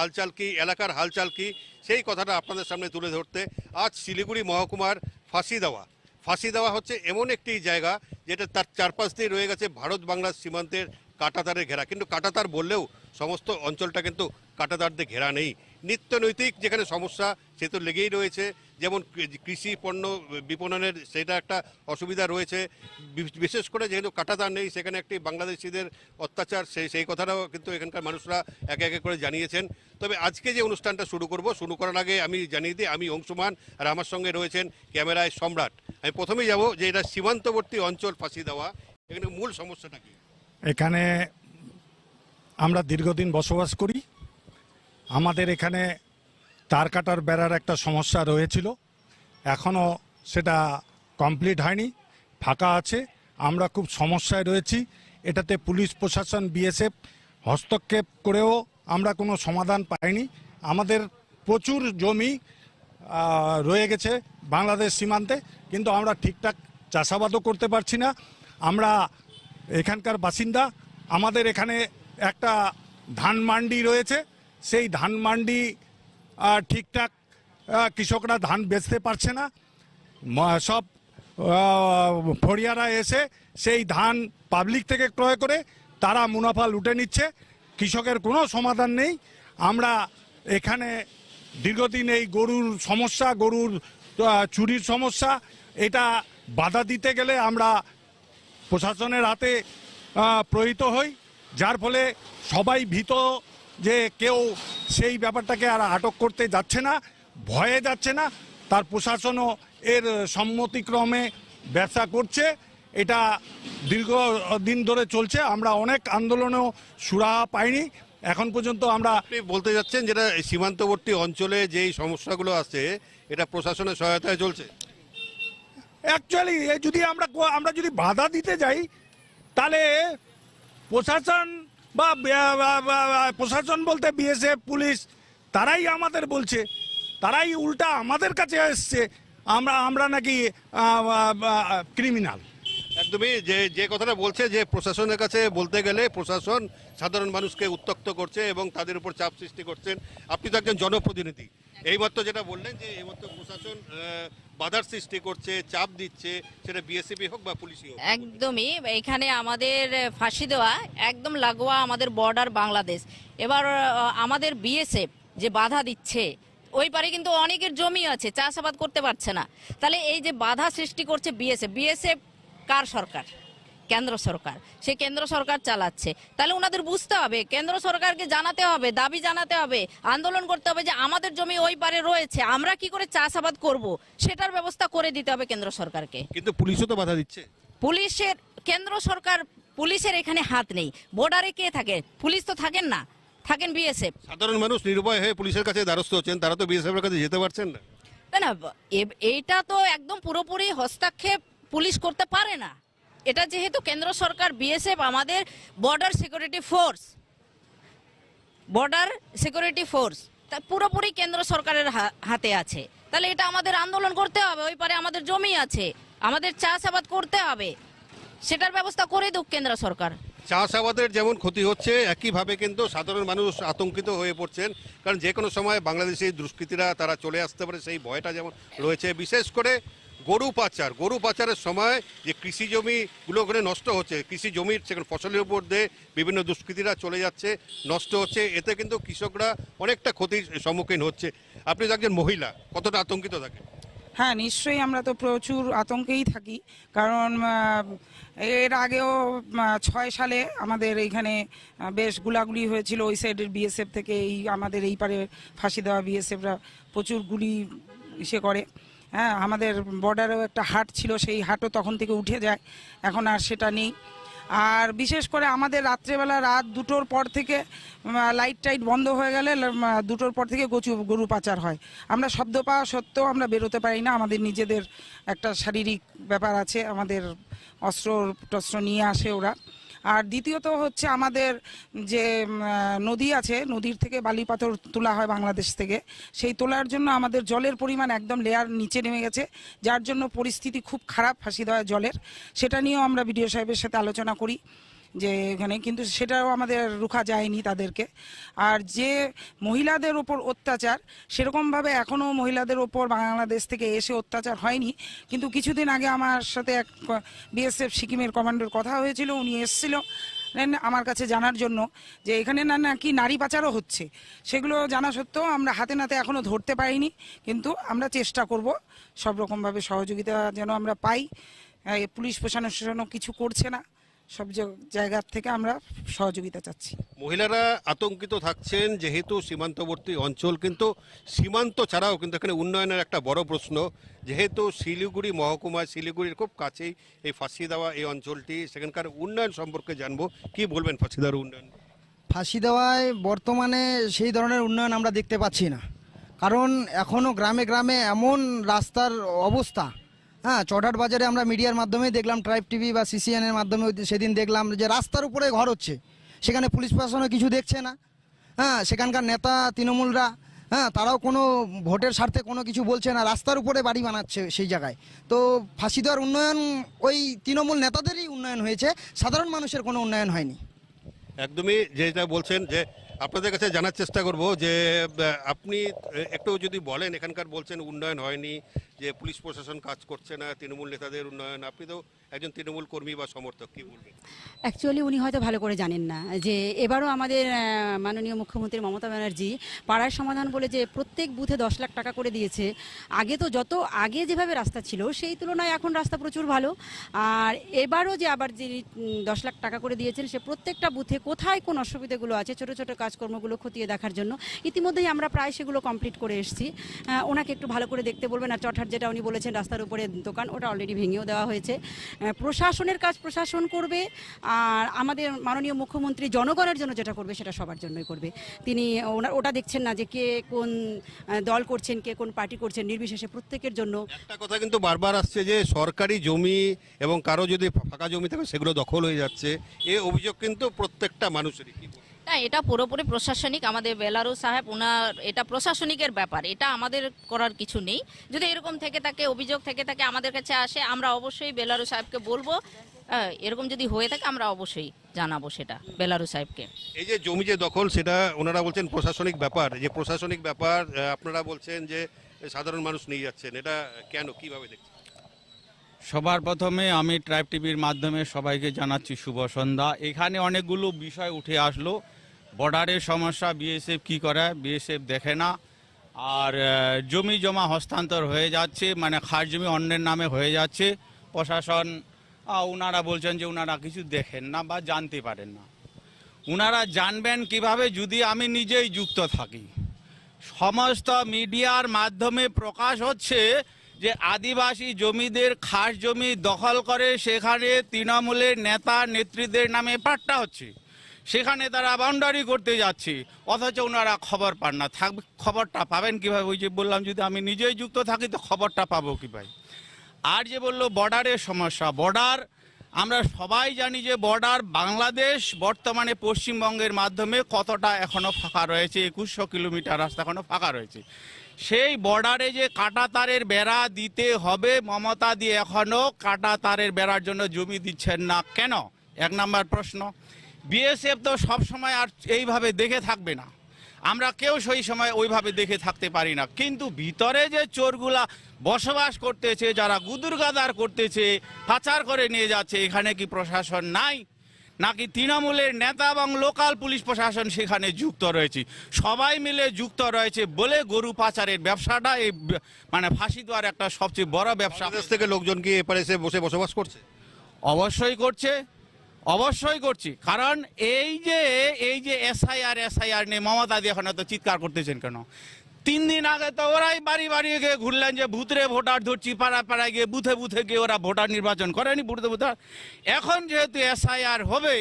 হালচাল কি, এলাকার হালচাল কি, সেই কথাটা আপনাদের সামনে তুলে ধরতে আজ শিলিগুড়ি মহকুমার ফাঁসি দেওয়া। ফাঁসি দেওয়া হচ্ছে এমন একটি জায়গা যেটা তার চারপাশ দিয়ে রয়ে গেছে ভারত বাংলার সীমান্তের কাটাতারে ঘেরা। কিন্তু কাটাতার বললেও সমস্ত অঞ্চলটা কিন্তু কাটাতার দিয়ে ঘেরা নেই। নিত্যনৈতিক যেখানে সমস্যা, সে তো লেগেই রয়েছে। যেমন কৃষি পণ্য বিপণনের সেটা একটা অসুবিধা রয়েছে। বিশেষ করে যেহেতু কাটাতার নেই, সেখানে একটি বাংলাদেশিদের অত্যাচার সেই সেই কথাটাও কিন্তু এখানকার মানুষরা একে একে করে জানিয়েছেন। তবে আজকে যে অনুষ্ঠানটা শুরু করব, শুরু করার আগে আমি জানিয়ে দিই, আমি অংশুমান আর আমার সঙ্গে রয়েছেন ক্যামেরায় সম্রাট। আমি প্রথমেই যাব যে এটা সীমান্তবর্তী অঞ্চল ফাঁসি দেওয়া, এখানে মূল সমস্যাটা কি? এখানে আমরা দীর্ঘদিন বসবাস করি। আমাদের এখানে তার কাটার বেড়ার একটা সমস্যা রয়েছিল। এখনও সেটা কমপ্লিট হয়নি, ফাঁকা আছে। আমরা খুব সমস্যায় রয়েছি। এটাতে পুলিশ, প্রশাসন, বিএসএফ হস্তক্ষেপ করেও আমরা কোনো সমাধান পাইনি। আমাদের প্রচুর জমি রয়ে গেছে বাংলাদেশ সীমান্তে, কিন্তু আমরা ঠিকঠাক চাষাবাদও করতে পারছি না। আমরা এখানকার বাসিন্দা, আমাদের এখানে একটা ধান মান্ডি রয়েছে। সেই ধান মান্ডি ঠিকঠাক কৃষকরা ধান বেচতে পারছে না। সব ফড়িয়ারা এসে সেই ধান পাবলিক থেকে ক্রয় করে তারা মুনাফা লুটে নিচ্ছে। কৃষকের কোনো সমাধান নেই। আমরা এখানে দীর্ঘদিন এই গরুর সমস্যা, গরুর চুরির সমস্যা, এটা বাধা দিতে গেলে আমরা প্রশাসনের হাতে প্রহিত হই। যার ফলে সবাই ভীত যে কেউ সেই ব্যাপারটাকে আর আটক করতে যাচ্ছে না ভয়ে যাচ্ছে না। তার প্রশাসনও এর সম্মতিক্রমে ব্যবসা করছে। এটা দীর্ঘ দিন ধরে চলছে। আমরা অনেক আন্দোলনেও সুরাহা পাইনি। এখন পর্যন্ত আমরা বলতে যাচ্ছেন যেটা এই সীমান্তবর্তী অঞ্চলে যেই সমস্যাগুলো আছে এটা প্রশাসনের সহায়তায় চলছে? অ্যাকচুয়ালি যদি আমরা আমরা যদি বাধা দিতে যাই তাহলে প্রশাসন বা প্রশাসন বলতে বিএসএফ পুলিশ, তারাই আমাদের বলছে। তারাই উল্টা আমাদের কাছে এসছে। আমরা আমরা নাকি ক্রিমিনাল একদমই যে যে কথাটা বলছে যে প্রশাসনের কাছে বলতে গেলে প্রশাসন সাধারণ মানুষকে উত্তক্ত করছে এবং তাদের উপর চাপ সৃষ্টি করছেন। আপনি তো একজন জনপ্রতিনিধি। এইমাত্র যেটা বললেন যে এইমাত্র প্রশাসন বাধার সৃষ্টি করছে, চাপ দিচ্ছে, সেটা বিএসএফি হোক বা পুলিশই হোক। একদমই। এখানে আমাদের ফাঁসি দেওয়া একদম লাগোয়া আমাদের বর্ডার বাংলাদেশ। এবার আমাদের বিএসএফ যে বাধা দিচ্ছে, ওই পারে কিন্তু অনেকের জমি আছে, চাষাবাদ করতে পারছে না। তাহলে এই যে বাধা সৃষ্টি করছে বিএসএফ বিএসএফ কার সরকার? কেন্দ্র সরকার। সে কেন্দ্র সরকার চালাচ্ছে। তাহলে ওনাদের বুঝতে হবে কেন্দ্র সরকারকে জানাতে হবে দাবি জানাতে হবে আন্দোলন করতে হবে যে আমাদের জমি ওই পারে রয়েছে আমরা কি করে চাষাবাদ করব? সেটার ব্যবস্থা করে দিতে হবে কেন্দ্র সরকারকে। কিন্তু পুলিশও তো বাধা দিচ্ছে। পুলিশের কেন্দ্র সরকার পুলিশের এখানে হাত নেই। বর্ডারে কে থাকে? পুলিশ তো থাকেন না। থাকেন বিএসএফ সাধারণ মানুষ নির্ভয় হয়ে পুলিশের কাছে দ্বারস্থ হচ্ছেন তারা তো বিএসএফ এর কাছে যেতে পারছেন না। না এইটা তো একদম পুরোপুরি হস্তক্ষেপ পুলিশ করতে পারে না। এটা যেহেতু কেন্দ্র সরকার, বিএসএফ, আমাদের border security force border security force তা পুরোপুরি কেন্দ্র সরকারের হাতে আছে। তাহলে এটা আমাদের আন্দোলন করতে হবে, ওই পারে আমাদের জমি আছে। আমাদের চাষাবাদ করতে হবে। সেটার ব্যবস্থা করে দুক কেন্দ্র সরকার। চাষাবাদের যেমন ক্ষতি হচ্ছে, একইভাবে কিন্তু সাধারণ মানুষ আতঙ্কিত হয়ে পড়ছেন। কারণ যে কোনো সময় বাংলাদেশি দুষ্কৃতীরা তারা চলে আসতে পারে, সেই ভয়টা যেমন রয়েছে। বিশেষ করে গরু পাচার। গরু পাচারের সময় যে কৃষি জমিগুলো ওখানে নষ্ট হচ্ছে, কৃষি জমির সেখানে ফসলের উপর দিয়ে বিভিন্ন দুষ্কৃতীরা চলে যাচ্ছে, নষ্ট হচ্ছে। এতে কিন্তু কৃষকরা অনেকটা ক্ষতির সম্মুখীন হচ্ছে। আপনি তো একজন মহিলা, কতটা আতঙ্কিত থাকেন? হ্যাঁ নিশ্চয়ই আমরা তো প্রচুর আতঙ্কেই থাকি। কারণ এর আগেও ছয় সালে আমাদের এইখানে বেশ গুলাগুলি হয়েছিল ওই সাইডের বিএসএফ থেকে। এই আমাদের এই পারে ফাঁসি দেওয়া বিএসএফরা প্রচুর গুলি ইসে করে। হ্যাঁ আমাদের বর্ডারেও একটা হাট ছিল, সেই হাটও তখন থেকে উঠে যায়। এখন আর সেটা নেই। আর বিশেষ করে আমাদের রাত্রেবেলা রাত দুটোর পর থেকে লাইট টাইট বন্ধ হয়ে গেলে দুটোর পর থেকে গচু গরু পাচার হয়। আমরা শব্দ পাওয়া সত্ত্বেও আমরা বেরোতে পারি না। আমাদের নিজেদের একটা শারীরিক ব্যাপার আছে। আমাদের অস্ত্র টস্ত্র নিয়ে আসে ওরা। আর দ্বিতীয়ত হচ্ছে আমাদের যে নদী আছে, নদীর থেকে বালি পাথর তোলা হয় বাংলাদেশ থেকে। সেই তোলার জন্য আমাদের জলের পরিমাণ একদম লেয়ার নিচে নেমে গেছে, যার জন্য পরিস্থিতি খুব খারাপ ফাঁসি দেওয়া জলের। সেটা নিয়েও আমরা বিডিও সাহেবের সাথে আলোচনা করি। যে এখানে, কিন্তু সেটাও আমাদের রুখা যায়নি তাদেরকে। আর যে মহিলাদের ওপর অত্যাচার, সেরকমভাবে এখনও মহিলাদের ওপর বাংলাদেশ থেকে এসে অত্যাচার হয়নি। কিন্তু কিছুদিন আগে আমার সাথে এক বিএসএফ সিকিমের কমান্ডোর কথা হয়েছিল, উনি এসেছিল আমার কাছে জানার জন্য যে এখানে না, নাকি নারী পাচারও হচ্ছে। সেগুলো জানা সত্ত্বেও আমরা হাতে নাতে এখনও ধরতে পারিনি, কিন্তু আমরা চেষ্টা করব সব রকমভাবে সহযোগিতা যেন আমরা পাই। পুলিশ প্রশাসনও কিছু করছে না। সব জায়গার থেকে আমরা সহযোগিতা চাচ্ছি। মহিলারা আতঙ্কিত থাকছেন যেহেতু সীমান্তবর্তী অঞ্চল কিন্তু সীমান্ত ছাড়াও কিন্তু এখানে উন্নয়নের একটা বড় প্রশ্ন। যেহেতু শিলিগুড়ি মহকুমা শিলিগুড়ির খুব কাছেই এই ফাঁসি দেওয়া এই অঞ্চলটি সেখানকার উন্নয়ন সম্পর্কে জানব। কি বলবেন ফাঁসি দেওয়ার উন্নয়ন? ফাঁসি দেওয়ায় বর্তমানে সেই ধরনের উন্নয়ন আমরা দেখতে পাচ্ছি না। কারণ এখনও গ্রামে গ্রামে এমন রাস্তার অবস্থা হ্যাঁ চটার বাজারে আমরা মিডিয়ার মাধ্যমে দেখলাম ট্রাইব টিভি বা সিসিএনের মাধ্যমে সেদিন দেখলাম যে রাস্তার উপরে ঘর হচ্ছে। সেখানে পুলিশ প্রশাসনও কিছু দেখছে না। হ্যাঁ সেখানকার নেতা, তৃণমূলরা হ্যাঁ তারাও কোনো ভোটের স্বার্থে কোনো কিছু বলছে না, রাস্তার উপরে বাড়ি বানাচ্ছে সেই জায়গায়। তো ফাঁসি দেওয়ার উন্নয়ন ওই তৃণমূল নেতাদেরই উন্নয়ন হয়েছে, সাধারণ মানুষের কোনো উন্নয়ন হয়নি। একদমই যেটা বলছেন যে আপনাদের কাছে জানার চেষ্টা করব যে আপনি একটু যদি বলেন, এখানকার বলছেন উন্নয়ন হয়নি যে পুলিশ প্রশাসন কাজ করছে না, তৃণমূল নেতাদের উন্নয়ন, আপনি তো একজন তৃণমূল কর্মী বা সমর্থক, কি বলবেন? অ্যাকচুয়ালি উনি হয়তো ভালো করে জানেন না যে এবারও আমাদের মাননীয় মুখ্যমন্ত্রী মমতা ব্যানার্জি পাড়ার সমাধান বলে যে প্রত্যেক বুথে দশ লাখ টাকা করে দিয়েছে। আগে তো যত, আগে যেভাবে রাস্তা ছিল সেই তুলনায় এখন রাস্তা প্রচুর ভালো। আর এবারও যে আবার যিনি দশ লাখ টাকা করে দিয়েছেন, সে প্রত্যেকটা বুথে কোথায় কোন অসুবিধাগুলো আছে, ছোট ছোট কাজকর্মগুলো খতিয়ে দেখার জন্য, ইতিমধ্যেই আমরা প্রায় সেগুলো কমপ্লিট করে এসেছি। ওনাকে একটু ভালো করে দেখতে বলবেন আর চটহাট যেটা উনি বলেছেন রাস্তার উপরে দোকান, ওটা অলরেডি ভেঙেও দেওয়া হয়েছে। প্রশাসনের কাজ প্রশাসন করবে, আর আমাদের মাননীয় মুখ্যমন্ত্রী জনগণের জন্য যেটা করবে সেটা সবার জন্যই করবে। তিনি ওনার, ওটা দেখছেন না যে কে কোন দল করছেন, কে কোন পার্টি করছেন, নির্বিশেষে প্রত্যেকের জন্য। একটা কথা কিন্তু বারবার আসছে যে সরকারি জমি এবং কারও যদি ফাঁকা জমি থাকে সেগুলো দখল হয়ে যাচ্ছে। এই অভিযোগ কিন্তু প্রত্যেকটা মানুষেরই? না এটা পুরোপুরি প্রশাসনিক। আমাদের বেলারু সাহেব ওনার এটা প্রশাসনিকের ব্যাপার এটা আমাদের করার কিছু নেই। যদি এরকম থেকে থাকে অভিযোগ থেকে থাকে আমাদের কাছে আসে আমরা অবশ্যই বেলারু সাহেবকে বলব। হ্যাঁ, এরকম যদি হয়ে থাকে আমরা অবশ্যই জানাব সেটা বেলারু সাহেবকে। এই যে জমি যে দখল সেটা ওনারা বলছেন প্রশাসনিক ব্যাপার। যে প্রশাসনিক ব্যাপার আপনারা বলছেন যে সাধারণ মানুষ নিয়ে যাচ্ছেন এটা কেন কীভাবে দেখছেন? সবার প্রথমে আমি ট্রাইব টিভির মাধ্যমে সবাইকে জানাচ্ছি শুভ সন্ধ্যা। এখানে অনেকগুলো বিষয় উঠে আসলো। বর্ডারের সমস্যা বিএসএফ কি করে? বিএসএফ দেখে না। আর জমি জমা হস্তান্তর হয়ে যাচ্ছে মানে খাস জমি অন্যের নামে হয়ে যাচ্ছে। প্রশাসন ওনারা বলছেন যে ওনারা কিছু দেখেন না বা জানতে পারেন না। ওনারা জানবেন কীভাবে যদি আমি নিজেই যুক্ত থাকি। সমস্ত মিডিয়ার মাধ্যমে প্রকাশ হচ্ছে যে আদিবাসী জমিদের খাস জমি দখল করে সেখানে তৃণমূলের নেতা, নেত্রীদের নামে পাট্টা হচ্ছে। সেখানে তারা বাউন্ডারি করতে যাচ্ছে। অথচ ওনারা খবর পান না। থাক, খবরটা পাবেন কীভাবে? ওই যে বললাম, যদি আমি নিজেই যুক্ত থাকি, তো খবরটা পাবো কীভাবে? আর যে বলল বর্ডারের সমস্যা। বর্ডার আমরা সবাই জানি যে বর্ডার বাংলাদেশ, বর্তমানে পশ্চিমবঙ্গের মাধ্যমে কতটা এখনও ফাঁকা রয়েছে, একুশশো কিলোমিটার রাস্তা এখনও ফাঁকা রয়েছে। সেই বর্ডারে যে কাটা তারের বেড়া দিতে হবে, মমতা দিয়ে এখনও কাটা তারের বেড়ার জন্য জমি দিচ্ছেন না। কেন? এক নাম্বার প্রশ্ন। বিএসএফ তো সবসময় আর এইভাবে দেখে থাকবে না। আমরা কেউ সেই সময় ওইভাবে দেখে থাকতে পারি না। কিন্তু ভিতরে যে চোরগুলা বসবাস করতেছে যারা গুদুরগাদার করতেছে পাচার করে নিয়ে যাচ্ছে এখানে কি প্রশাসন নাই? নাকি তৃণমূলের নেতা এবং লোকাল পুলিশ প্রশাসন সেখানে যুক্ত রয়েছে? সবাই মিলে যুক্ত রয়েছে বলে গরু পাচারের ব্যবসাটা এই মানে ফাঁসি দেওয়ার একটা সবচেয়ে বড় ব্যবসা। থেকে লোকজন কি এপারে এসে বসে বসবাস করছে? অবশ্যই করছে। অবশ্যই করছি। কারণ এই যে এই যে এসআইআর এসআইআর নিয়ে মমতা দিয়ে এখন এত চিৎকার করতেছেন কেন? তিন দিন আগে তো ওরাই বাড়ি বাড়ি গিয়ে ঘুরলেন যে, ভূতরে ভোটার ধরছি পাড়া পাড়ায় গিয়ে বুথে বুথে গিয়ে ওরা ভোটার নির্বাচন করেনি বুথে ভোটার। এখন যেহেতু এসআইআর হবে,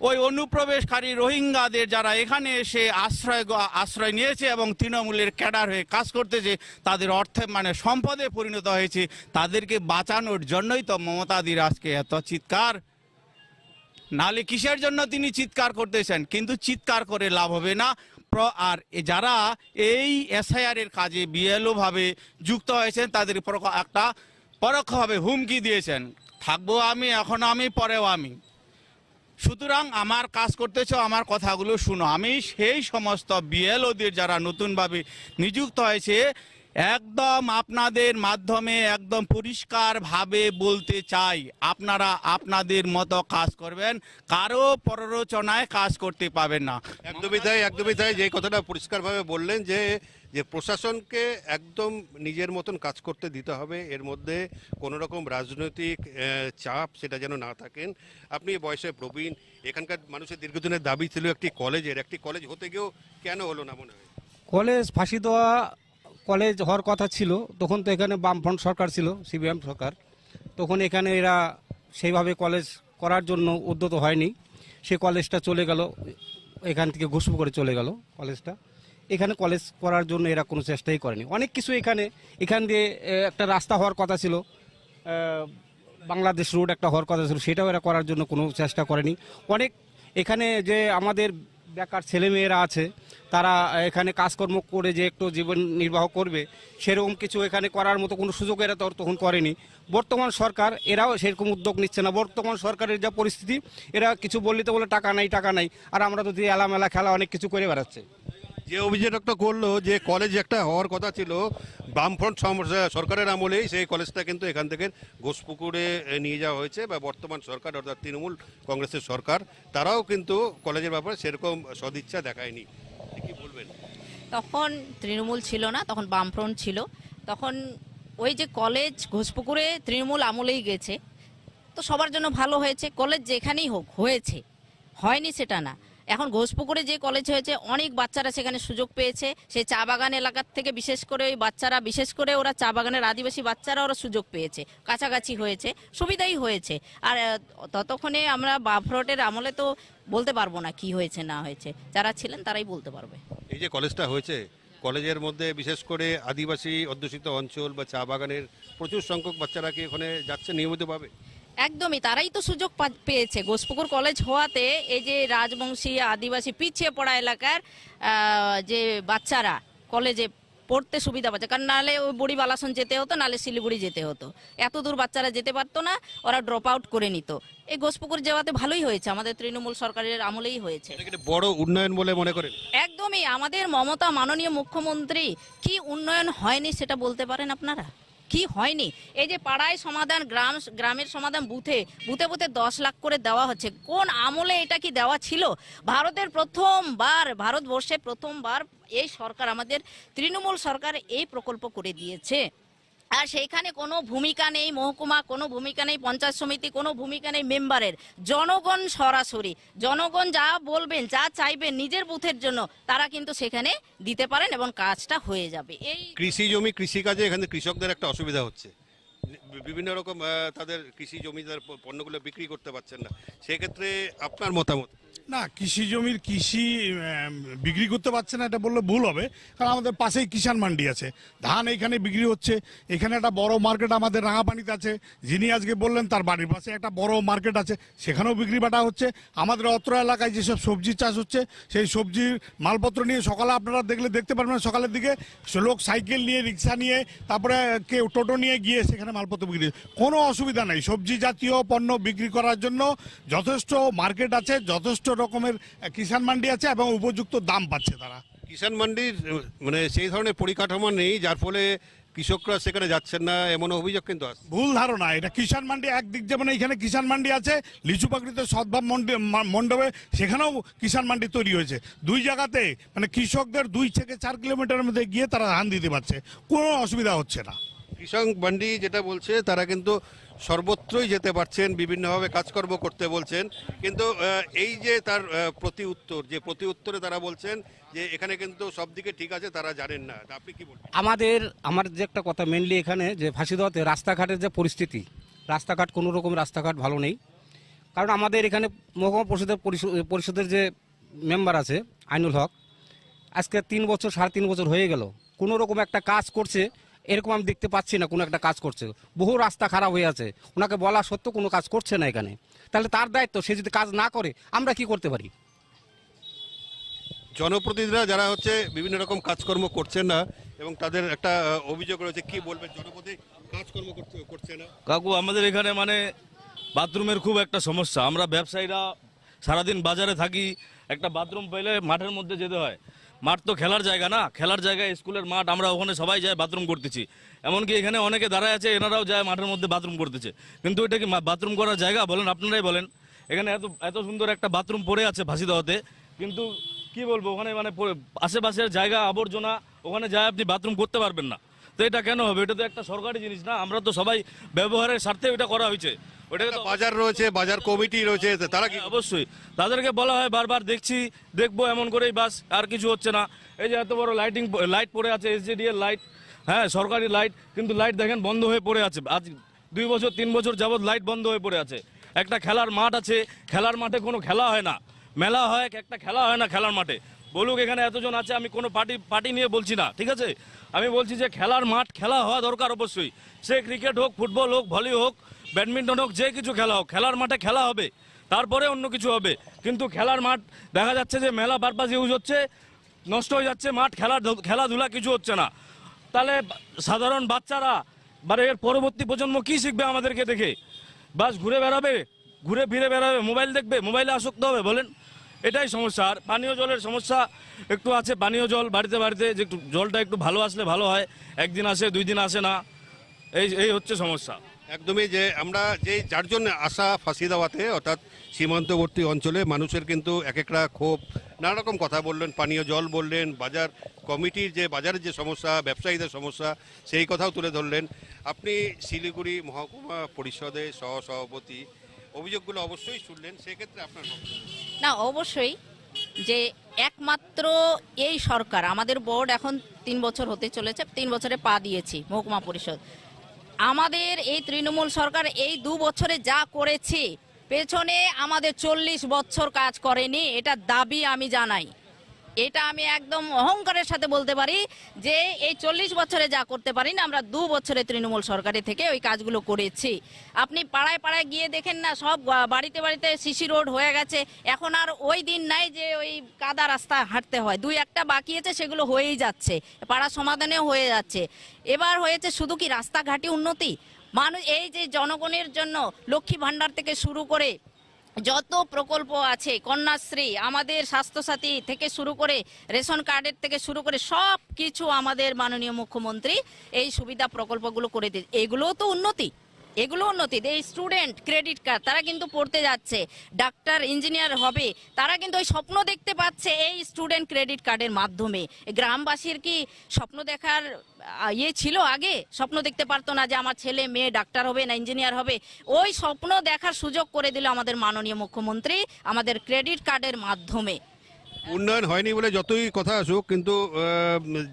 ওই অনুপ্রবেশকারী রোহিঙ্গাদের যারা এখানে এসে আশ্রয় আশ্রয় নিয়েছে এবং তৃণমূলের ক্যাডার হয়ে কাজ করতেছে, তাদের অর্থে মানে সম্পদে পরিণত হয়েছে, তাদেরকে বাঁচানোর জন্যই তো মমতাদির আজকে এত চিৎকার। নালে কিসের জন্য তিনি চিৎকার করতেছেন? কিন্তু চিৎকার করে লাভ হবে না। আর যারা এই এসআইআর এর কাজে বিএলও ভাবে যুক্ত হয়েছেন, তাদের একটা পরোক্ষভাবে হুমকি দিয়েছেন। থাকব আমি, এখন আমি, পরেও আমি। সুতরাং আমার কাজ করতেছো, আমার কথাগুলো শুনো। আমি সেই সমস্ত বিএলওদের যারা নতুনভাবে নিযুক্ত হয়েছে একদম আপনাদের মাধ্যমে একদম পরিষ্কারভাবে বলতে চাই আপনারা আপনাদের মতো কাজ করবেন কারও প্ররোচনায় কাজ করতে পাবেন না। একদমই তাই একদমই তাই যে কথাটা পরিষ্কারভাবে বললেন যে যে প্রশাসনকে একদম নিজের মতন কাজ করতে দিতে হবে এর মধ্যে কোনো রকম রাজনৈতিক চাপ সেটা যেন না থাকেন। আপনি বয়সে প্রবীণ এখানকার মানুষের দীর্ঘদিনের দাবি ছিল একটি কলেজের একটি কলেজ হতে গিয়েও কেন হলো না মনে হয়? কলেজ ফাঁসি দেওয়া কলেজ হওয়ার কথা ছিল, তখন তো এখানে বামফ্রন্ট সরকার ছিল, সিপিএম সরকার। তখন এখানে এরা সেইভাবে কলেজ করার জন্য উদ্যত হয়নি। সে কলেজটা চলে গেল, এখান থেকে ঘুষবু করে চলে গেল কলেজটা। এখানে কলেজ করার জন্য এরা কোনো চেষ্টাই করেনি। অনেক কিছু এখানে, এখান দিয়ে একটা রাস্তা হওয়ার কথা ছিল বাংলাদেশ রোড একটা হওয়ার কথা ছিল, সেটাও এরা করার জন্য কোনো চেষ্টা করেনি। অনেক, এখানে যে আমাদের বেকার ছেলেমেয়েরা আছে তারা এখানে কাজকর্ম করে যে একটু জীবন নির্বাহ করবে সেরকম কিছু এখানে করার মতো কোনো সুযোগ এরা তো তখন করেনি। বর্তমান সরকার এরাও সেরকম উদ্যোগ নিচ্ছে না। বর্তমান সরকারের যা পরিস্থিতি এরা কিছু বললে তো বলে টাকা নাই টাকা নাই। আর আমরা তো দিয়ে এলামেলা খেলা অনেক কিছু করে বেড়াচ্ছে। যে অভিযোগটা করল যে কলেজ একটা হওয়ার কথা ছিল বামফ্রন্ট সরকারের আমলেই সেই কলেজটা কিন্তু এখান থেকে ঘোষপুকুরে এ, নিয়ে যাওয়া হয়েছে বা বর্তমান সরকার অর্থাৎ তৃণমূল কংগ্রেসের সরকার তারাও কিন্তু কলেজের ব্যাপারে সেরকম সদিচ্ছা দেখায়নি। তখন তৃণমূল ছিল না, তখন বামফ্রন্ট ছিল। তখন ওই যে কলেজ ঘোষপুকুরে তৃণমূল আমলেই গেছে। তো সবার জন্য ভালো হয়েছে, কলেজ যেখানেই হোক, হয়েছে। হয়নি সেটা না। এখন ঘোষপুকুরে যে কলেজ হয়েছে, অনেক বাচ্চারা সেখানে সুযোগ পেয়েছে। সেই চা বাগান এলাকার থেকে বিশেষ করে ওই বাচ্চারা, বিশেষ করে ওরা চা বাগানের আদিবাসী বাচ্চারা ওরা সুযোগ পেয়েছে। কাছাকাছি হয়েছে, সুবিধাই হয়েছে। আর ততক্ষণে আমরা বাফরটের আমলে তো বলতে পারব না কি হয়েছে, না হয়েছে। যারা ছিলেন তারাই বলতে পারবে। এই যে কলেজটা হয়েছে কলেজের মধ্যে বিশেষ করে আদিবাসী অধ্যুষিত অঞ্চল বা চা বাগানের প্রচুর সংখ্যক বাচ্চারা কি ওখানে যাচ্ছে নিয়মিতভাবে? একদমই তারাই তো সুযোগ পেয়েছে। গোসপুকুর কলেজ হওয়াতে এই যে রাজবংশী আদিবাসী পিছিয়ে পড়া এলাকার যে বাচ্চারা কলেজে পড়তে সুবিধা পাচ্ছে কারণ নাহলে ওই বড়ি বালাসন যেতে হতো নাহলে শিলিগুড়ি যেতে হতো। এত দূর বাচ্চারা যেতে পারতো না ওরা ড্রপ আউট করে নিত। এই গোসপুকুর যাওয়াতে ভালোই হয়েছে আমাদের তৃণমূল সরকারের আমলেই হয়েছে। বড় উন্নয়ন বলে মনে করেন। একদমই আমাদের মমতা মাননীয় মুখ্যমন্ত্রী কি উন্নয়ন হয়নি সেটা বলতে পারেন আপনারা? কি হয়নি? এই যে পাড়ায় সমাধান, গ্রাম, গ্রামের সমাধান বুথে বুথে বুথে দশ লাখ করে দেওয়া হচ্ছে। কোন আমলে এটা কি দেওয়া ছিল? ভারতের প্রথমবার, ভারতবর্ষে প্রথমবার এই সরকার, আমাদের তৃণমূল সরকার এই প্রকল্প করে দিয়েছে। আর সেইখানে কোনো ভূমিকা নেই, মহকুমা কোনো ভূমিকা নেই, পঞ্চায়েত সমিতি কোনো ভূমিকা নেই, মেম্বারের। জনগণ সরাসরি, জনগণ যা বলবেন, যা চাইবেন নিজের বুথের জন্য, তারা কিন্তু সেখানে দিতে পারেন এবং কাজটা হয়ে যাবে। এই কৃষি জমি, কৃষিকাজে এখানে কৃষকদের একটা অসুবিধা হচ্ছে। বিভিন্ন রকম তাদের কৃষি জমিদার পণ্যগুলো বিক্রি করতে পারছেন না। সেক্ষেত্রে আপনার মতামত? না, কৃষি জমির কৃষি বিক্রি করতে পারছে না, এটা বললে ভুল হবে। কারণ আমাদের পাশেই কিষাণ মান্ডি আছে। ধান এখানে বিক্রি হচ্ছে। এখানে একটা বড় মার্কেট আমাদের রাঙাপানিতে আছে। যিনি আজকে বললেন, তার বাড়ির পাশে একটা বড় মার্কেট আছে। সেখানেও বিক্রি বাটা হচ্ছে। আমাদের অত্র এলাকায় যেসব সবজি চাষ হচ্ছে, সেই সবজির মালপত্র নিয়ে সকালে আপনারা দেখলে দেখতে পারবেন। সকালের দিকে লোক সাইকেল নিয়ে, রিক্সা নিয়ে, তারপরে কেউ টোটো নিয়ে গিয়ে সেখানে মালপত্র বিক্রি কোনো অসুবিধা নেই। সবজি জাতীয় পণ্য বিক্রি করার জন্য যথেষ্ট মার্কেট আছে, যথেষ্ট রকমের কিষাণ মান্ডি আছে এবং উপযুক্ত দাম পাচ্ছে তারা। কিষাণ মান্ডির মানে সেই ধরনের পরিকাঠামো নেই যার ফলে কৃষকরা সেখানে যাচ্ছেন না এমন অভিযোগ কিন্তু আসছে ভুল ধারণা এটা কিষাণ মান্ডি একদিক যেমন এখানে কিষাণ মান্ডি আছে লিচু পাকড়িতে সদ্ভাব মন্ডি- মণ্ডপে সেখানেও কিষাণ মান্ডি তৈরি হয়েছে। দুই জায়গাতে মানে কৃষকদের দুই থেকে চার কিলোমিটারের মধ্যে গিয়ে তারা ধান দিতে পারছে কোনো অসুবিধা হচ্ছে না। কৃষক মান্ডি যেটা বলছে তারা কিন্তু সর্বত্রই যেতে পারছেন, বিভিন্নভাবে কাজকর্ম করতে বলছেন। কিন্তু এই যে তার প্রতি উত্তর, যে প্রতি উত্তরে তারা বলছেন যে এখানে কিন্তু সব দিকে ঠিক আছে, তারা জানেন না। আপনি কি বলবেন? আমাদের, আমার যে একটা কথা মেনলি এখানে, যে ফাঁসি দেওয়াতে রাস্তাঘাটের যে পরিস্থিতি, রাস্তাঘাট কোনো রকম রাস্তাঘাট ভালো নেই। কারণ আমাদের এখানে মহকুমা পরিষদের পরিষদের যে মেম্বার আছে, আইনুল হক, আজকে তিন বছর, সাড়ে তিন বছর হয়ে গেল। কোনো রকম একটা কাজ করছে এরকম আমি দেখতে পাচ্ছি না কোনো একটা কাজ করছে। বহু রাস্তা খারাপ হয়ে আছে। ওনাকে বলা সত্ত্বেও কোনো কাজ করছে না এখানে। তাহলে তার দায়িত্ব সে যদি কাজ না করে আমরা কি করতে পারি? জনপ্রতিনিধিরা যারা হচ্ছে বিভিন্ন রকম কাজকর্ম করছেন না এবং তাদের একটা অভিযোগ রয়েছে কি বলবেন? জনপ্রতি কাজকর্ম করছে না। কাকু আমাদের এখানে মানে বাথরুমের খুব একটা সমস্যা। আমরা ব্যবসায়ীরা সারাদিন বাজারে থাকি একটা বাথরুম পেলে মাঠের মধ্যে যেতে হয়। মাঠ তো খেলার জায়গা না, খেলার জায়গায় স্কুলের মাঠ, আমরা ওখানে সবাই যাই বাথরুম করতেছি। এমনকি এখানে অনেকে দাঁড়ায় আছে, এনারাও যায় মাঠের মধ্যে বাথরুম করতেছে। কিন্তু এটা কি বাথরুম করার জায়গা? বলেন, আপনারাই বলেন। এখানে এত এত সুন্দর একটা বাথরুম পড়ে আছে ভাসি দেওয়াতে। কিন্তু কি বলব, ওখানে মানে আশেপাশের জায়গা, আবর্জনা, ওখানে যায় আপনি বাথরুম করতে পারবেন না। তো এটা কেন হবে? এটা তো একটা সরকারি জিনিস না। আমরা তো সবাই ব্যবহারের স্বার্থে এটা করা হয়েছে। বাজার রয়েছে বাজার কমিটি রয়েছে তারা কি হ্যাঁ, অবশ্যই। তাদেরকে বলা হয় বারবার দেখছি দেখব এমন করেই বাস আর কিছু হচ্ছে না। এই যে এত বড় লাইটিং লাইট পড়ে আছে এসজেডি এর লাইট হ্যাঁ সরকারি লাইট কিন্তু লাইট দেখেন বন্ধ হয়ে পড়ে আছে। আজ দুই বছর তিন বছর যাবৎ লাইট বন্ধ হয়ে পড়ে আছে। একটা খেলার মাঠ আছে খেলার মাঠে কোনো খেলা হয় না। মেলা হয় একটা খেলা হয় না খেলার মাঠে। বলুক এখানে এতজন আছে আমি কোনো পার্টি পার্টি নিয়ে বলছি না ঠিক আছে? আমি বলছি যে খেলার মাঠ খেলা হওয়া দরকার অবশ্যই। সে ক্রিকেট হোক ফুটবল হোক ভলি হোক ব্যাডমিন্টন হোক, যে কিছু খেলা হোক, খেলার মাঠে খেলা হবে, তারপরে অন্য কিছু হবে। কিন্তু খেলার মাঠ, দেখা যাচ্ছে যে মেলা পারপাস ইউজ হচ্ছে, নষ্ট হয়ে যাচ্ছে, মাঠ খেলার খেলাধুলা কিছু হচ্ছে না। তাহলে সাধারণ বাচ্চারা বা এর পরবর্তী প্রজন্ম কি শিখবে আমাদেরকে দেখে? বাস ঘুরে বেড়াবে, ঘুরে ফিরে বেড়াবে, মোবাইল দেখবে, মোবাইলে আসক্ত হবে, বলেন। এটাই সমস্যা। আর পানীয় জলের সমস্যা একটু আছে, পানীয় জল বাড়িতে বাড়িতে যে একটু জলটা একটু ভালো আসলে ভালো হয়, একদিন আসে, দুই দিন আসে না, এই এই হচ্ছে সমস্যা। একদমই যে আমরা যে যার জন্য আসা ফাঁসি দেওয়াতে অর্থাৎ সীমান্তবর্তী অঞ্চলে মানুষের কিন্তু এক একটা ক্ষোভ নানা রকম কথা বললেন, পানীয় জল বললেন, বাজার কমিটির যে, বাজারের যে সমস্যা, ব্যবসায়ীদের সমস্যা, সেই কথাও তুলে ধরলেন। আপনি শিলিগুড়ি মহকুমা পরিষদের সহ সভাপতি অভিযোগগুলো অবশ্যই শুনলেন, সেক্ষেত্রে আপনার না, অবশ্যই যে একমাত্র এই সরকার, আমাদের বোর্ড এখন তিন বছর হতে চলেছে, তিন বছরে পা দিয়েছি মহকুমা পরিষদ। আমাদের এই তৃণমূল সরকার এই দু বছরে যা করেছে, পেছনে আমাদের চল্লিশ বছর কাজ করেনি, এটা দাবি আমি জানাই। এটা আমি একদম অহংকারের সাথে বলতে পারি যে এই চল্লিশ বছরে যা করতে পারি না আমরা দু বছরে তৃণমূল সরকারের থেকে ওই কাজগুলো করেছি। আপনি পাড়ায় পাড়ায় গিয়ে দেখেন না, সব বাড়িতে বাড়িতে সিসি রোড হয়ে গেছে। এখন আর ওই দিন নাই যে ওই কাদা রাস্তা হাঁটতে হয়। দুই একটা বাকি আছে, সেগুলো হয়েই যাচ্ছে। পাড়া সমাধানেও হয়ে যাচ্ছে। এবার হয়েছে শুধু কি রাস্তাঘাটে উন্নতি? মানুষ এই যে জনগণের জন্য লক্ষ্মী ভাণ্ডার থেকে শুরু করে যত প্রকল্প আছে, কন্যাশ্রী, আমাদের স্বাস্থ্যসাথী থেকে শুরু করে রেশন কার্ডের থেকে শুরু করে সব কিছু আমাদের মাননীয় মুখ্যমন্ত্রী এই সুবিধা প্রকল্পগুলো করে দিয়ে এগুলোও তো উন্নতি এগুলো উন্নতি। এই স্টুডেন্ট ক্রেডিট কার্ড, তারা কিন্তু পড়তে যাচ্ছে, ডাক্তার, ইঞ্জিনিয়ার হবে, তারা কিন্তু ওই স্বপ্ন দেখতে পাচ্ছে এই স্টুডেন্ট ক্রেডিট কার্ডের মাধ্যমে। গ্রামবাসীর কি স্বপ্ন দেখার ইয়ে ছিল আগে, স্বপ্ন দেখতে পারতো না যে আমার ছেলে মেয়ে ডাক্তার হবে না ইঞ্জিনিয়ার হবে। ওই স্বপ্ন দেখার সুযোগ করে দিল আমাদের মাননীয় মুখ্যমন্ত্রী আমাদের ক্রেডিট কার্ডের মাধ্যমে। উন্নয়ন হয়নি বলে যতই কথা আসুক, কিন্তু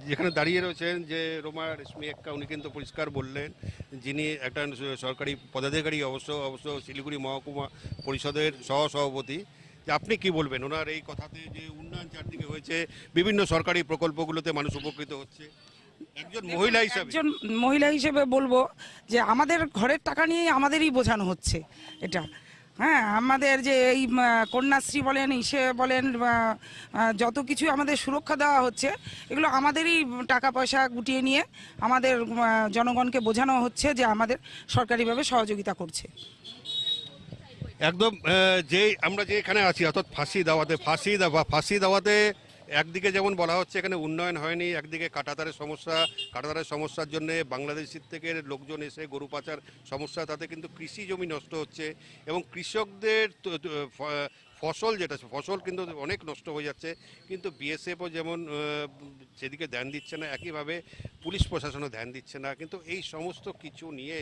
যেখানে দাঁড়িয়ে রয়েছেন যে রোমা রেশমি এক্কা, উনি কিন্তু পরিষ্কার বললেন, যিনি একটা সরকারি পদাধিকারী, অবশ্য অবশ্য শিলিগুড়ি মহকুমা পরিষদের সহ সভাপতি আপনি কি বলবেন? ওনার এই কথাতে যে উন্নয়ন চারদিকে হয়েছে, বিভিন্ন সরকারি প্রকল্পগুলোতে মানুষ উপকৃত হচ্ছে। একজন মহিলা হিসাবে। একজন মহিলা হিসেবে বলব যে আমাদের ঘরের টাকা নিয়েই আমাদেরই বোঝানো হচ্ছে এটা। হ্যাঁ আমাদের যে এই কন্যাশ্রী বলেন ইসে বলেন যত কিছু আমাদের সুরক্ষা দেওয়া হচ্ছে এগুলো আমাদেরই টাকা পয়সা গুটিয়ে নিয়ে আমাদের জনগণকে বোঝানো হচ্ছে যে আমাদের সরকারিভাবে সহযোগিতা করছে। একদম যে আমরা যে এখানে আছি অর্থাৎ ফাঁসি দাওয়াতে ফাঁসি দেওয়া ফাঁসি দেওয়াতে একদিকে যেমন বলা হচ্ছে এখানে উন্নয়ন হয়নি, একদিকে কাটাতারের সমস্যা, কাটাতারের সমস্যার জন্য বাংলাদেশের থেকে লোকজন এসে গরু পাচার সমস্যা, তাতে কিন্তু কৃষি জমি নষ্ট হচ্ছে এবং কৃষকদের ফসল যেটা ফসল কিন্তু অনেক নষ্ট হয়ে যাচ্ছে। কিন্তু বিএসএফও যেমন সেদিকে ধ্যান দিচ্ছে না, একইভাবে পুলিশ প্রশাসনও ধ্যান দিচ্ছে না। কিন্তু এই সমস্ত কিছু নিয়ে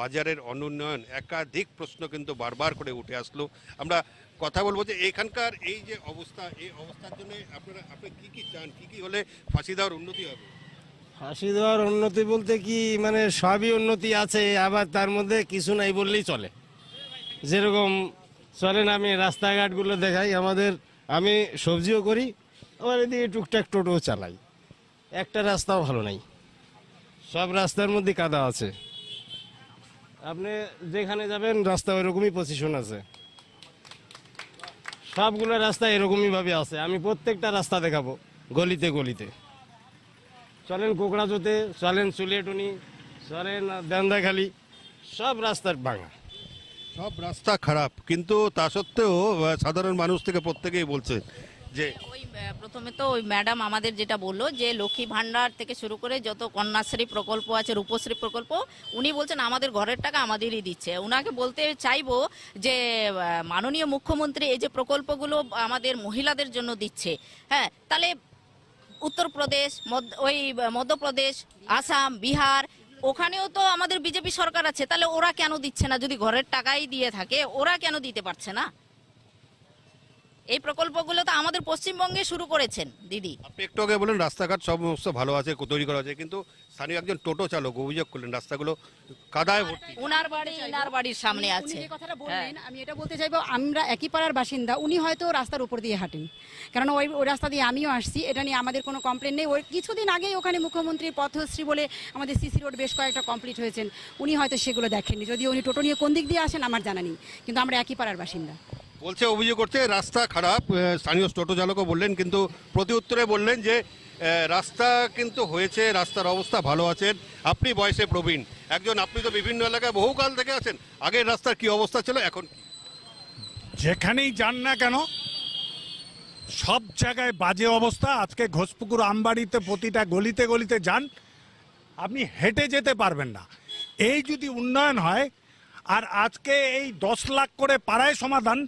বাজারের অনুন্নয়ন একাধিক প্রশ্ন কিন্তু বারবার করে উঠে আসলো। আমরা কথা বলব যে এখানকার এই যে অবস্থা, এই অবস্থার জন্য আপনারা, আপনি কি কি চান? কি কি হলে ফাঁসি দেওয়ার উন্নতি হবে? ফাঁসি দেওয়ার উন্নতি বলতে কি মানে সবই উন্নতি আছে, আবার তার মধ্যে কিছু নাই বললেই চলে। যেরকম চলেন, আমি রাস্তাঘাটগুলো দেখাই। আমাদের, আমি সবজিও করি, আবার এদিকে টুকটাক টোটোও চালাই। একটা রাস্তাও ভালো নাই। সব রাস্তার মধ্যে কাদা আছে। আপনি যেখানে যাবেন, রাস্তা ওইরকমই পজিশন আছে। সবগুলো রাস্তা এরকমই ভাবে আছে। আমি প্রত্যেকটা রাস্তা দেখাবো, গলিতে গলিতে। চলেন কোকড়াজোতে চলেন চুলিয়াটুনি, চলেন দেন্দাখালি, সব রাস্তার ভাঙা। সব রাস্তা খারাপ, কিন্তু তা সত্ত্বেও সাধারণ মানুষ থেকে প্রত্যেকেই বলছে যে ওই প্রথমে তো ওই ম্যাডাম আমাদের যেটা বলল যে লক্ষ্মী ভান্ডার থেকে শুরু করে যত কন্যাশ্রী প্রকল্প আছে, রূপশ্রী প্রকল্প, উনি বলছেন আমাদের ঘরের টাকা আমাদেরই দিচ্ছে। উনাকে বলতে চাইব যে মাননীয় মুখ্যমন্ত্রী এই যে প্রকল্পগুলো আমাদের মহিলাদের জন্য দিচ্ছে হ্যাঁ তাহলে উত্তরপ্রদেশ ওই মধ্যপ্রদেশ, আসাম, বিহার ওখানেও তো আমাদের বিজেপি সরকার আছে, তাহলে ওরা কেন দিচ্ছে না? যদি ঘরের টাকাই দিয়ে থাকে, ওরা কেন দিতে পারছে না? এই প্রকল্পগুলো তো আমাদের পশ্চিমবঙ্গে শুরু করেছেন দিদি। আপনি একটু আগে বলেন রাস্তাঘাট সমস্ত ভালো আছে তৈরি করা আছে কিন্তু স্থানীয় একজন টোটো চালক অভিযোগ করলেন রাস্তাগুলো কাদায় ভর্তি। উনার বাড়ি ইনার বাড়ির সামনে আছে। যে কথাটা বললেন আমি এটা বলতে চাইব আমরা একই পাড়ার বাসিন্দা উনি হয়তো রাস্তার উপর দিয়ে হাঁটেন। কারণ ওই ওই রাস্তা দিয়ে আমিও আসছি এটা নিয়ে আমাদের কোনো কমপ্লেন নেই। ওই কিছুদিন আগেই ওখানে মুখ্যমন্ত্রী পথশ্রী বলে আমাদের সিসি রোড বেশ কয়েকটা কমপ্লিট হয়েছেন উনি হয়তো সেগুলো দেখেননি। যদি উনি টোটো নিয়ে কোন দিক দিয়ে আসেন আমার জানা নেই কিন্তু আমরা একই পাড়ার বাসিন্দা। বলছে অভিযোগ করছে, রাস্তা খারাপ স্থানীয় টোটো চালকও বললেন, কিন্তু প্রতি উত্তরে বললেন যে রাস্তা কিন্তু হয়েছে, রাস্তার অবস্থা ভালো আছেন। আপনি বয়সে প্রবীণ। একজন, আপনি তো বিভিন্ন এলাকায় বহুকাল থেকে আছেন। আগের রাস্তার কি অবস্থা ছিল, এখন যেখানেই যান না কেন, সব জায়গায় বাজে অবস্থা। আজকে ঘোষপুকুর আমবাড়িতে প্রতিটা গলিতে গলিতে যান, আপনি হেঁটে যেতে পারবেন না। এই যদি উন্নয়ন হয়, আর আজকে এই দশ লাখ করে পাড়ায় সমাধান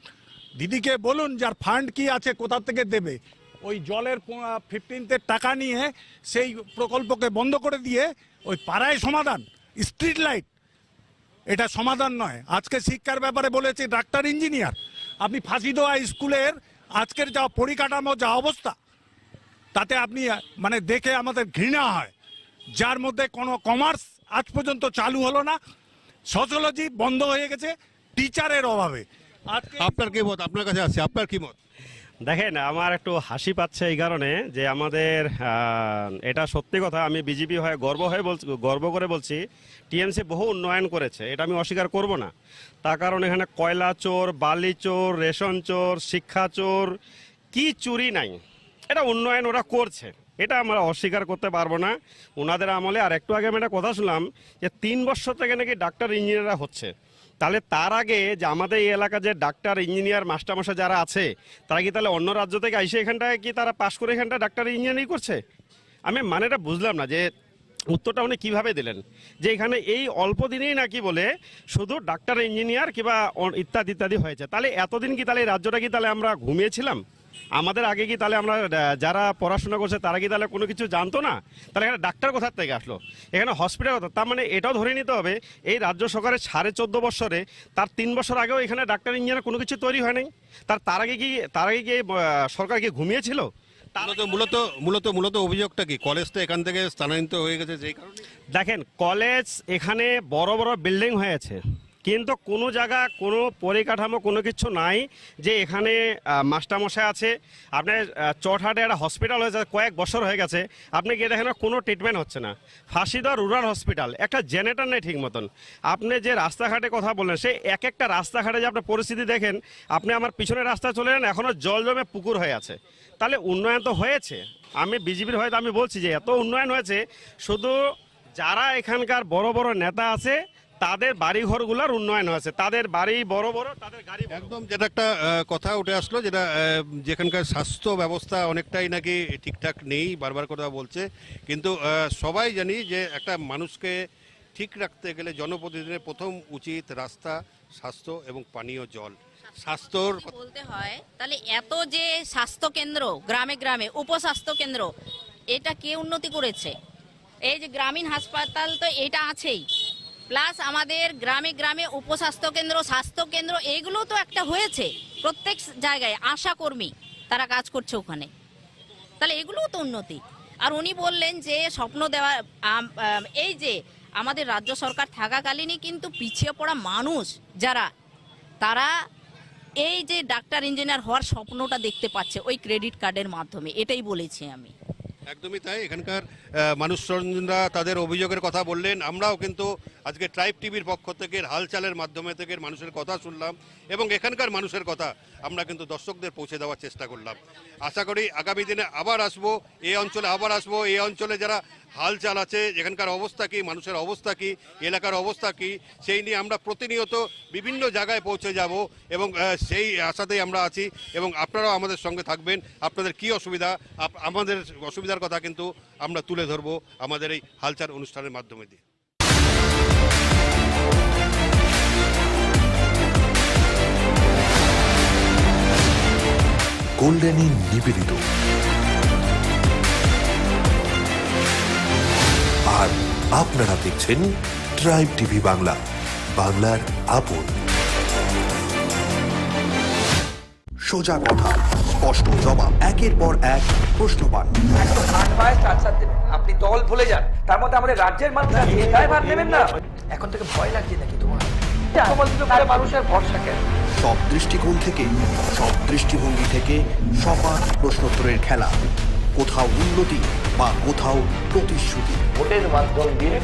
দিদিকে বলুন যার ফান্ড কি আছে, কোথা থেকে দেবে? ওই জলের ফিফটিনতে টাকা নিয়ে সেই প্রকল্পকে বন্ধ করে দিয়ে ওই পাড়ায় সমাধান স্ট্রিট লাইট এটা সমাধান নয়। আজকে শিক্ষার ব্যাপারে বলেছে, ডাক্তার ইঞ্জিনিয়ার আপনি ফাঁসি দেওয়া স্কুলের আজকের যা পরিকাঠামো, যা অবস্থা, তাতে আপনি মানে দেখে আমাদের ঘৃণা হয়। যার মধ্যে কোনো কমার্স আজ পর্যন্ত চালু হলো না। সোশ্যোলজি বন্ধ হয়ে গেছে টিচারের অভাবে। আপনার কি মত? আপনার কাছে আছে আপনার কি মত? দেখেন আমার একটু হাসি পাচ্ছে এই কারণে যে আমাদের এটা সত্যি কথা আমি বিজেপি হয়ে গর্ব হয়ে বলছি গর্ব করে বলছি টিএমসি বহু উন্নয়ন করেছে এটা আমি অস্বীকার করব না। তার কারণ এখানে কয়লা চোর বালি চোর রেশন চোর শিক্ষা চোর কি চুরি নাই। এটা উন্নয়ন ওরা করছে এটা আমরা অস্বীকার করতে পারব না। ওনাদের আমলে আর একটু আগে আমি একটা কথা শুনলাম যে তিন বছর থেকে নাকি ডাক্তার ইঞ্জিনিয়াররা হচ্ছে। তাহলে তার আগে যে আমাদের এই এলাকা যে ডাক্তার, ইঞ্জিনিয়ার, মাস্টারমশাই যারা আছে, তারা কি তাহলে অন্য রাজ্য থেকে আইসে এখানটায় কি তারা পাশ করে এখানটা ডাক্তার, ইঞ্জিনিয়ারিং করছে? আমি মানেটা বুঝলাম না যে উত্তরটা উনি কীভাবে দিলেন? যে এখানে এই অল্প দিনেই নাকি বলে শুধু ডাক্তার, ইঞ্জিনিয়ার কিংবা ইত্যাদি ইত্যাদি হয়েছে। তাহলে এতদিন কি তাহলে রাজ্যটা কি তাহলে আমরা ঘুমিয়েছিলাম? আমাদের আগে কি তাহলে আমরা যারা পড়াশোনা করছে তারা কি তাহলে কোনো কিছু জানতো না? তাহলে এখানে ডাক্তার কোথার থেকে আসলো? এখানে হসপিটাল কথা তার মানে এটাও ধরে নিতে হবে এই রাজ্য সরকারের সাড়ে চোদ্দ বছরে তার তিন বছর আগেও এখানে ডাক্তার ইঞ্জিনিয়ার কোনো কিছু তৈরি হয় নাই? তার তার আগে কি তার আগে কি সরকার কি ঘুমিয়েছিল? তার মূলত মূলত মূলত মূলত অভিযোগটা কি? কলেজটা এখান থেকে স্থানান্তরিত হয়ে গেছে যেই কারণে? দেখেন কলেজ এখানে বড় বড় বিল্ডিং হয়েছে কিন্তু কোনো জায়গা, কোনো পরিকাঠামো, কোনো কিছু নাই যে এখানে মাস্টারমশাই আছে। আপনার চটহাটে একটা হসপিটাল হয়েছে, কয়েক বছর হয়ে গেছে। আপনি গিয়ে দেখেন কোনো ট্রিটমেন্ট হচ্ছে না। ফাঁসিদা রুরাল হসপিটাল একটা জেনারেটর নেই ঠিক মতন। আপনি যে রাস্তাঘাটে কথা বললেন সেই এক একটা রাস্তাঘাটে যে আপনার পরিস্থিতি দেখেন, আপনি আমার পিছনে রাস্তা চলে যান এখনও জল জমে পুকুর হয়ে আছে। তাহলে উন্নয়ন তো হয়েছে। আমি বিজেপির হয়তো আমি বলছি যে এত উন্নয়ন হয়েছে, শুধু যারা এখানকার বড় বড় নেতা আছে তাদের বাড়ি ঘরগুলোর উন্নয়ন হয়েছে। তাদের বাড়ি বড় বড় তাদের গাড়ি একদম যেটা একটা কথা উঠে আসলো যেটা যেখানকার স্বাস্থ্য ব্যবস্থা অনেকটাই নাকি ঠিকঠাক নেই বারবার কথা বলছে। কিন্তু সবাই জানি যে একটা মানুষকে ঠিক রাখতে গেলে জনপ্রতিনিধির প্রথম উচিত রাস্তা স্বাস্থ্য এবং পানীয় জল। স্বাস্থ্যর বলতে হয় তাহলে এত যে স্বাস্থ্য কেন্দ্র গ্রামে গ্রামে উপস্বাস্থ্য কেন্দ্র এটা কে উন্নতি করেছে? এই যে গ্রামীণ হাসপাতাল তো এটা আছেই। প্লাস আমাদের গ্রামে গ্রামে উপস্বাস্থ্য কেন্দ্র, স্বাস্থ্য কেন্দ্র, এগুলো তো একটা হয়েছে প্রত্যেক জায়গায়, আশা কর্মী তারা কাজ করছে ওখানে। তাহলে এগুলোও তো উন্নতি। আর উনি বললেন যে, স্বপ্ন দেওয়া এই যে আমাদের রাজ্য সরকার থাকাকালীনই কিন্তু পিছিয়ে পড়া মানুষ যারা, তারা এই যে ডাক্তার, ইঞ্জিনিয়ার হওয়ার স্বপ্নটা দেখতে পাচ্ছে ওই ক্রেডিট কার্ডের মাধ্যমে, এটাই বলেছি আমি। একদমই তাই। এখানকার মানুষজনরা তাদের অভিযোগের কথা বললেন। আমরাও কিন্তু আজকে ট্রাইব টিভির পক্ষ থেকে, হালচালের মাধ্যমে থেকে মানুষের কথা শুনলাম এবং এখানকার মানুষের কথা আমরা কিন্তু দর্শকদের পৌঁছে দেওয়ার চেষ্টা করলাম। আশা করি আগামী দিনে আবার আসব এই অঞ্চলে আবার আসব এই অঞ্চলে যারা হালচাল আছে এখানকার অবস্থা কি, মানুষের অবস্থা কি, এলাকার অবস্থা কি, সেই নিয়ে আমরা প্রতিনিয়ত বিভিন্ন জায়গায় পৌঁছে যাব এবং সেই আশাতেই আমরা আছি এবং আপনারাও আমাদের সঙ্গে থাকবেন। আপনাদের কি অসুবিধা? আমাদের অসুবিধার কথা কিন্তু আমরা তুলে ধরবো আমাদের এই হালচাল অনুষ্ঠানের মাধ্যমে দিয়ে। কল্যাণী নিবেদিত। আপনারা দেখছেন ট্রাইব টিভি বাংলা বাংলার আপন। সোজা কথা স্পষ্ট জবাব একের পর এক প্রশ্ন পান আপনি দল ভুলে যান তার মধ্যে আমাদের রাজ্যের মানুষ দায়ভার নেবেন না। এখন থেকে ভয় লাগছে নাকি তোমার? মানুষের ভরসা কেন? সব দৃষ্টিকোণ থেকে সব দৃষ্টিভঙ্গি থেকে সবার প্রশ্নোত্তরের খেলা। কোথাও উন্নতি বা কোথাও প্রতিশ্রুতি। ভোটের মাধ্যম দিয়ে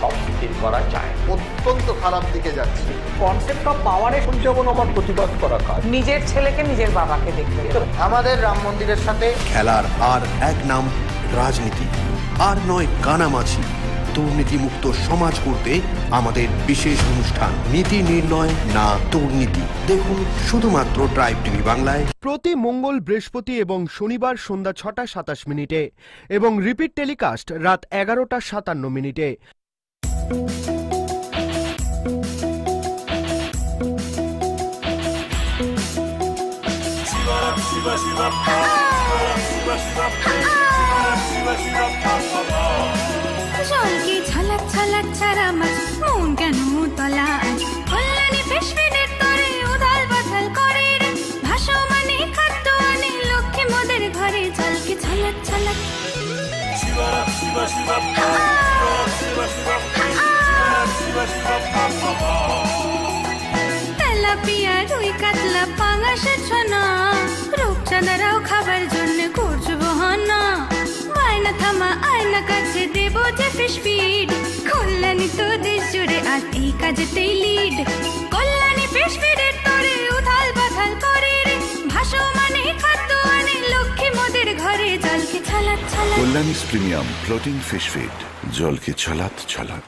সব স্থির করা যায়। অত্যন্ত খারাপ দিকে যাচ্ছে। কনসেপ্ট অফ পাওয়ারে যেমন আমার প্রতিবাদ করা কাজ। নিজের ছেলেকে নিজের বাবাকে দেখতে আমাদের রাম মন্দিরের সাথে খেলার আর এক নাম রাজনীতি। আর নয় কানামাছি। দুর্নীতিমুক্ত সমাজ করতে আমাদের বিশেষ অনুষ্ঠান নীতি নির্ণয় না দুর্নীতি দেখুন শুধুমাত্র ট্রাইব টিভি বাংলায় প্রতি মঙ্গল বৃহস্পতি এবং শনিবার সন্ধ্যা ছটা সাতাশ মিনিটে এবং রিপিট টেলিকাস্ট রাত এগারোটা সাতান্ন মিনিটে জলকে কেন তলা আজ কল্যাণী পেশমেন্টের তরে উদাল বাতাল করে রে। ভাসো মানে খাদ্য আনে লক্ষ্মী মোদের ঘরে জলকে ঝলক ঝলক। তেলাপিয়া রুই কাতলা ছনা। রূপচাঁদারাও খাবার জন্য করছ বহানা। বায়না থামা আয়না কাছে দেব যে ফিশ ফিড কাজেতেই লিড কল্যাণী তরে, উথাল পাথাল করে রে। ভাসো মানে খাদ্য আনে লক্ষ্মী মোদের ঘরে জলকে ছালাত ছালাত Kalyani premium protein fish feed, জলকে ছলাত ছলাত